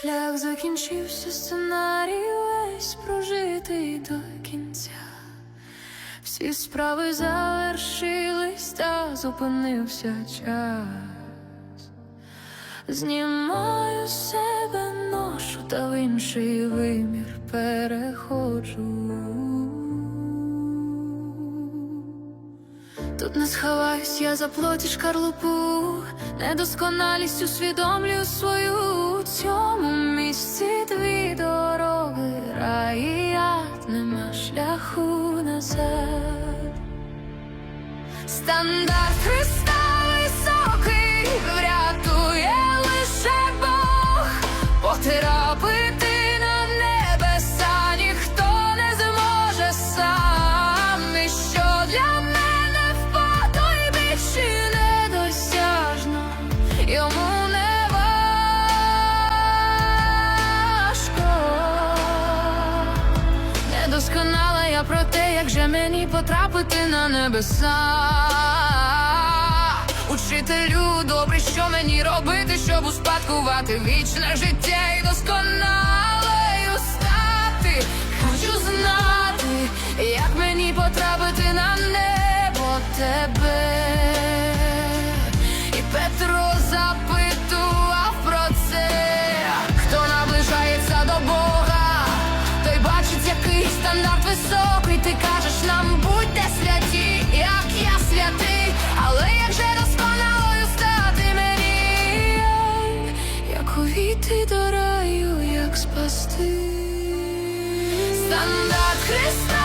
Шлях закінчився, сценарій весь прожитий до кінця. Всі справи завершились, та зупинився час. Знімаю з себе ношу та в інший вимір переходжу. Тут не сховаюсь, я за плоті шкарлупу, недосконалість усвідомлюю свою назад. Стандарт Христа високий, врятує лише Бог, потрапити я про те, як же мені потрапити на небеса. Учителю, добре, що мені робити, щоб успадкувати вічне життя і досконалею стати. Хочу знати, як мені потрапити на небо тебе. Як увійти до раю, як спасти. Стандарт Христа